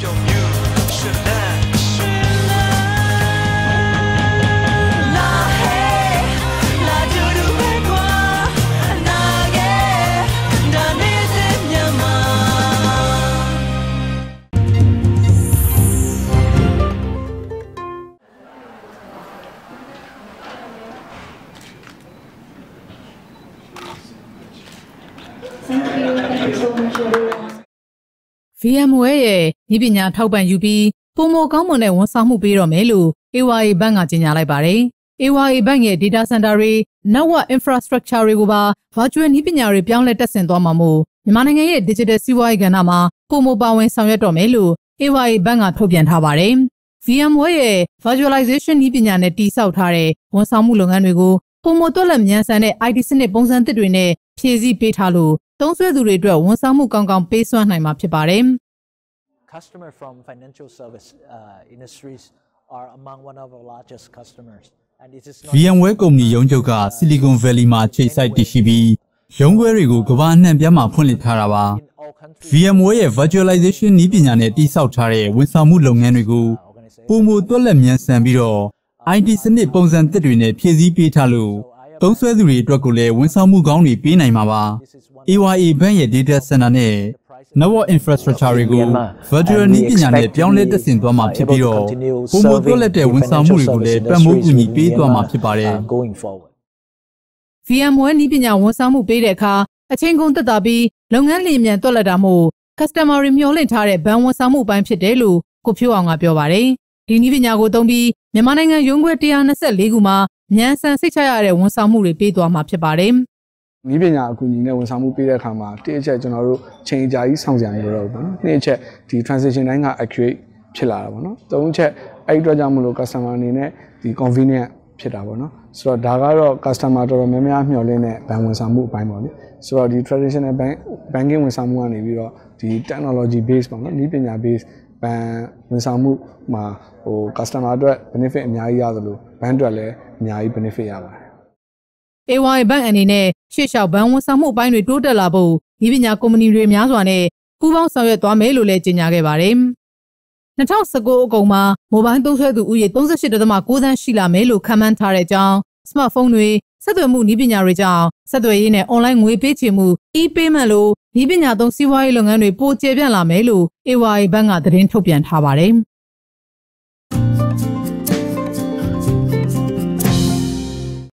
your music. VMware ရဲ့ဤပညာထောက်ပံ့ယူပြီးပုံမကောင်းမွန်တဲ့ဝန်ဆောင်မှုပေးတော့မယ်လို့ AYA Bank ကကြေညာလိုက်ပါတယ်။ AYA Bank ရဲ့ data center တွေ network infrastructure တွေကိုပါ virtual နည်းပညာတွေပြောင်းလဲတက်ဆင်သွားမှာမို့မြန်မာနိုင်ငံရဲ့ digital စီးပွားရေးကဏ္ဍမှာပုံမပါဝင်ဆောင်ရွက်တော့မယ်လို့ AYA Bank ကထုတ်ပြန်ထားပါတယ်။ VMware ရဲ့ virtualization နည်းပညာနဲ့တည်ဆောက်ထားတဲ့ဝန်ဆောင်မှုလုပ်ငန်းတွေကို ပုံမတွက်လက်မြန်ဆန်တဲ့ IT စနစ်ပုံစံသစ်တွေနဲ့ဖြည့်ဆည်းပေးထားလို့သုံးစွဲသူတွေအတွက်ဝန်ဆောင်မှုကောင်းကောင်းပေးစွမ်းနိုင်မှာဖြစ်ပါတယ်။ customer from financial service uh, industries are among one of our largest customers and it is not VMware ကုမ္ပဏီရုံးချုပ်က Silicon Valley မှာခြေစိုက်တည်ရှိပြီးရုံးခွဲတွေကိုကမ္ဘာအနှံ့ပြားမှာဖွင့်လှစ်ထားတာပါ in all countries VMware ရဲ့ virtualization နည်းပညာနဲ့တည်ဆောက်ထားတဲ့ဝန်ဆောင်မှုလုပ်ငန်းတွေကိုပုံမတွက်လက်မြန်ဆန်ပြီးတော့ IT စနစ်ပုံစံသစ်တွေနဲ့ဖြည့်ဆည်းပေးထားလို့သုံးစွဲသူတွေအတွက်ကိုလည်းဝန်ဆောင်မှုကောင်းတွေပေးနိုင်မှာပါ AYA Bank ရဲ့ data center နဲ့ network infrastructure တွေကို virtual နည်းပညာနဲ့ပြောင်းလဲတက်ဆင်သွားမှာဖြစ်ပြီးတော့ပုံမတွက်လက်တဲ့ဝန်ဆောင်မှုတွေကိုလည်းပံ့ပိုးကူညီပေးသွားမှာဖြစ်ပါတယ် uh, going forward VMware နည်းပညာဝန်ဆောင်မှုပေးတဲ့အခါအချိန်ကုန်သက်သာပြီးလုပ်ငန်းလျင်မြန်တွက်လက်တာမို့ customer တွေမျှော်လင့်ထားတဲ့ဘဏ်ဝန်ဆောင်မှုပိုင်းဖြစ်တယ်လို့ကိုဖြိုးအောင်ကပြောပါတယ်။ ဒီနည်းပညာကိုသုံးပြီးမြန်မာနိုင်ငံရုံးခွဲ124ခုမှာမြန်ဆန်စိတ်ချရတဲ့ဝန်ဆောင်မှုတွေပေးသွားမှာဖြစ်ပါတယ်။နည်းပညာအကူအညီနဲ့ဝန်ဆောင်မှုပေးတဲ့အခါမှာတစ်အချက်ကျွန်တော်တို့ချိန်အကြာကြီးစောင့်ကြရမလို့တော့ဘူးပေါ့နော်နှစ်အချက်ဒီ transition တိုင်းက accurate ဖြစ်လာတာပေါ့နော်သုံးအချက်အဲ့ဒီအတွက်ကြောင့်မလို့ customer အနေနဲ့ဒီ convenient ဖြစ်တာပေါ့နော်ဆိုတော့ဒါကတော့ customer တော်တော်များများမျှော်လင့်တဲ့ဘဏ်ဝန်ဆောင်မှုအပိုင်းပေါ့လေဆိုတော့ဒီ traditional bank banking ဝန်ဆောင်မှုကနေပြီးတော့ဒီ technology base ပေါ့နော်နည်းပညာ base ဘဏ်ဝန်ဆောင်မှုမှာဟို customer အတွက် benefit အများကြီးရသလိုဘဏ်အတွက်လည်းအများကြီး benefit ရပါတယ် AY ဘဏ်အနေနဲ့ရှေ့လျှောက်ဘဏ်ဝန်ဆောင်မှုအပိုင်းတွေတိုးတက်လာဖို့ဒီပညာကုမ္ပဏီတွေများစွာနဲ့ပူးပေါင်းဆောင်ရွက်သွားမယ်လို့လည်းကြေညာခဲ့ပါတယ်။2019အကုန်မှာမိုဘိုင်းသုံးစွဲသူဦးရေ38.9သန်းရှိလာမယ်လို့ခန့်မှန်းထားတဲ့အကြောင်းစမတ်ဖုန်းတွေဆက်သွယ်မှုနည်းပညာတွေကြောင့်ဆက်သွယ်ရေးနဲ့ online ငွေပေးချေမှု e-payment လို့ ဒီပညာသုံးစီးပွားရေးလုပ်ငန်းတွေပိုကျယ်ပြန့်လာမယ်လို့ AY ဘဏ်ကသတင်းထုတ်ပြန်ထားပါတယ်။